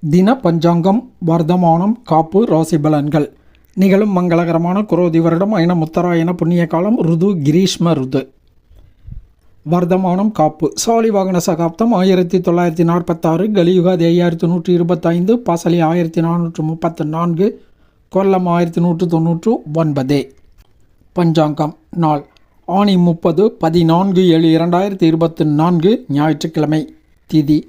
தின பஞ்சாங்கம் வர்த்தமானம் காப்பு ராசி பலன்கள் நிகழும் மங்களகரமான குரோதி வருடம் ஐன முத்தராயண புண்ணிய காலம் ருது கிரீஷ்ம ருது. வர்த்தமானம் காப்பு. சாலி வாகன சகாப்தம் ஆயிரத்தி தொள்ளாயிரத்தி நாற்பத்தாறு கலியுகாதி ஐயாயிரத்தி நூற்றி இருபத்தைந்து பாசலி ஆயிரத்தி நானூற்று முப்பத்து நான்கு கொல்லம் ஆயிரத்தி நூற்று தொண்ணூற்று ஒன்பது. பஞ்சாங்கம் நாள். ஆணி முப்பது பதினான்கு ஏழு இரண்டாயிரத்தி இருபத்தி நான்கு ஞாயிற்றுக்கிழமை. திதி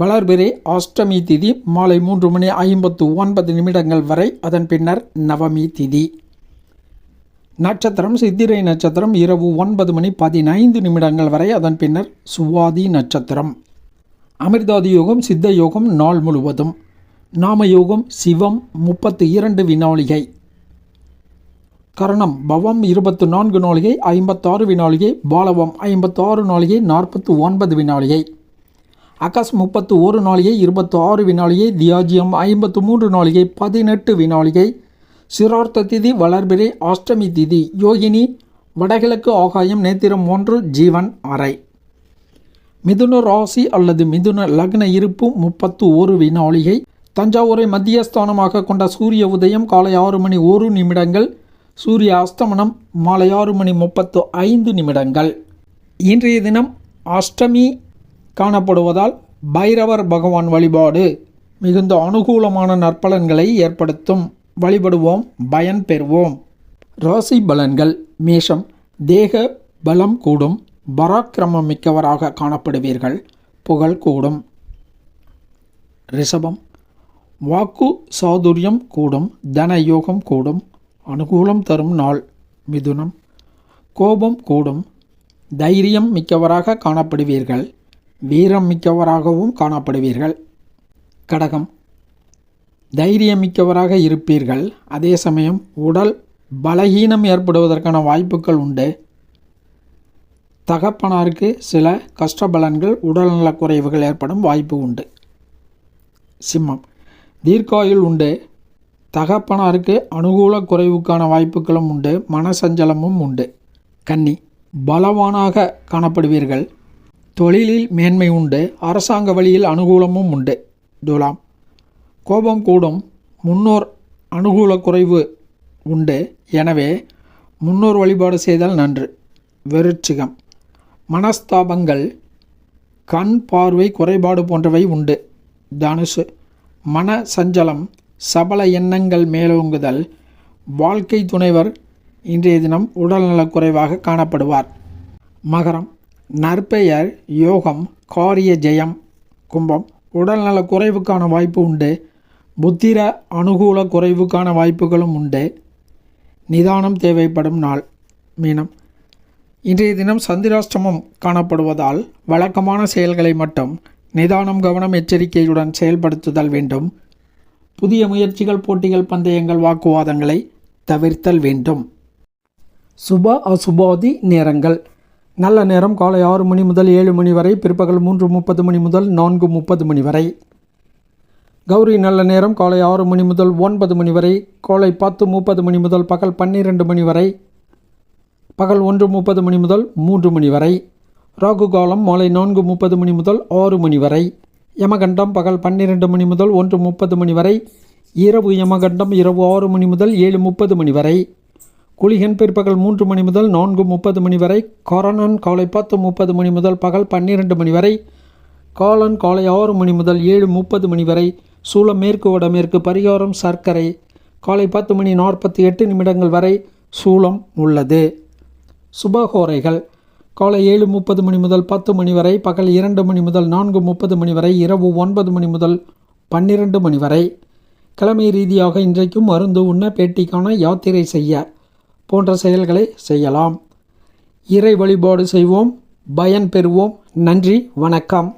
வளர்பிறை அஷ்டமி திதி மாலை மூன்று மணி ஐம்பத்து ஒன்பது நிமிடங்கள் வரை அதன் பின்னர் நவமி திதி. நட்சத்திரம் சித்திரை நட்சத்திரம் இரவு ஒன்பது மணி பதினைந்து நிமிடங்கள் வரை அதன் பின்னர் சுவாதி நட்சத்திரம். அமிர்தாதி யோகம் சித்த யோகம் நாள் முழுவதும். நாம யோகம் சிவம் முப்பத்து இரண்டு வினாளிகை. கரணம் பவம் இருபத்து நான்கு நாளிகை ஐம்பத்தாறு வினாளிகை பாலவம் ஐம்பத்தாறு நாளிகை நாற்பத்து ஒன்பது வினாளிகை. அகாஸ் முப்பத்து ஒரு நாளிகை இருபத்து ஆறு வினாளிகை தியாஜியம் ஐம்பத்து மூன்று நாளிகை பதினெட்டு வினாளிகை. சிரார்த்த திதி வளர்பிறை அஷ்டமி திதி. யோகினி வடகிழக்கு ஆகாயம் நேத்திரம் ஒன்று ஜீவன் அறை. மிதுன ராசி அல்லது மிதுன லக்ன இருப்பு முப்பத்து ஒரு வினாளிகை. தஞ்சாவூரை மத்தியஸ்தானமாக கொண்ட சூரிய உதயம் காலை ஆறு மணி ஒரு நிமிடங்கள். சூரிய அஸ்தமனம் மாலை ஆறு மணி முப்பத்து ஐந்து நிமிடங்கள். இன்றைய தினம் அஷ்டமி காணப்படுவதால் பைரவர் பகவான் வழிபாடு மிகுந்த அனுகூலமான நற்பலன்களை ஏற்படுத்தும். வழிபடுவோம் பயன் பெறுவோம். ராசி பலன்கள் மேஷம். தேக பலம் கூடும். பராக்கிரமம் மிக்கவராக காணப்படுவீர்கள். புகழ் கூடும். ரிஷபம். வாக்கு சாதுரியம் கூடும். தன யோகம் கூடும். அனுகூலம் தரும் நாள் மிதுனம். கோபம் கூடும். தைரியம் மிக்கவராக காணப்படுவீர்கள். வீரம் மிக்கவராகவும் காணப்படுவீர்கள். கடகம். தைரியம் மிக்கவராக இருப்பீர்கள். அதே சமயம் உடல் பலகீனம் ஏற்படுவதற்கான வாய்ப்புகள் உண்டு. தகப்பனாருக்கு சில கஷ்டபலன்கள் உடல்நலக் குறைவுகள் ஏற்படும் வாய்ப்பு உண்டு. சிம்மம். தீர்க்காயுள் உண்டு. தகப்பனாருக்கு அனுகூல குறைவுக்கான வாய்ப்புகளும் உண்டு. மனசஞ்சலமும் உண்டு. கன்னி. பலவானாக காணப்படுவீர்கள். தொழிலில் மேன்மை உண்டு அரசாங்க வழியில் அனுகூலமும் உண்டு. துலாம். கோபம் கூடும் முன்னோர் அனுகூல குறைவு உண்டு. எனவே முன்னோர் வழிபாடு செய்தால் நன்று. வெறிச்சிகம் மனஸ்தாபங்கள் கண் பார்வை குறைபாடு போன்றவை உண்டு. தனுசு. மன சஞ்சலம் சபல எண்ணங்கள் மேலோங்குதல். வாழ்க்கை துணைவர் இன்றைய தினம் உடல்நலக் குறைவாக காணப்படுவார். மகரம். நற்பெயர் யோகம் காரிய ஜெயம் கும்பம் உடல்நல குறைவுக்கான வாய்ப்பு உண்டு. புத்திர அனுகூல குறைவுக்கான வாய்ப்புகளும் உண்டு. நிதானம் தேவைப்படும் நாள் மீனம். இன்றைய தினம் சந்திராஷ்டமம் காணப்படுவதால் வழக்கமான செயல்களை மட்டும் நிதானம் கவனம் எச்சரிக்கையுடன் செயல்படுத்துதல் வேண்டும். புதிய முயற்சிகள் போட்டிகள் பந்தயங்கள் வாக்குவாதங்களை தவிர்த்தல் வேண்டும். சுப அசுபாதி நேரங்கள். நல்ல நேரம் காலை ஆறு மணி முதல் ஏழு மணி வரை பிற்பகல் மூன்று முப்பது மணி முதல் நான்கு முப்பது மணி வரை. கௌரி நல்ல நேரம் காலை ஆறு மணி முதல் ஒன்பது மணி வரை காலை பத்து முப்பது மணி முதல் பகல் பன்னிரெண்டு மணி வரை பகல் ஒன்று முப்பது மணி முதல் மூன்று மணி வரை ராகு காலம் மாலை நான்கு முப்பது மணி முதல் ஆறு மணி வரை யமகண்டம் பகல் பன்னிரெண்டு மணி முதல் ஒன்று முப்பது மணி வரை இரவு யமகண்டம் இரவு ஆறு மணி முதல் ஏழு முப்பது மணி வரை குளிகன் பிற்பகல் மூன்று மணி முதல் நான்கு முப்பது மணி வரை கொரோனன் காலை பத்து முப்பது மணி முதல் பகல் பன்னிரெண்டு மணி வரை காலன் காலை ஆறு மணி முதல் ஏழு முப்பது மணி வரை சூளம் மேற்கு வடமேற்கு பரிகாரம் சர்க்கரை காலை பத்து மணி நாற்பத்தி எட்டு நிமிடங்கள் வரை சூளம் உள்ளது. சுபகோரைகள். காலை ஏழு முப்பது மணி முதல் பத்து மணி வரை பகல் இரண்டு மணி முதல் நான்கு முப்பது மணி வரை இரவு ஒன்பது மணி முதல் பன்னிரண்டு மணி வரை. கிழமை ரீதியாக இன்றைக்கும் மருந்து உண்ண பேட்டிக்கான யாத்திரை செய்ய போன்ற செயல்களை செய்யலாம். இறை வழிபாடு செய்வோம். பயன் பெறுவோம். நன்றி. வணக்கம்.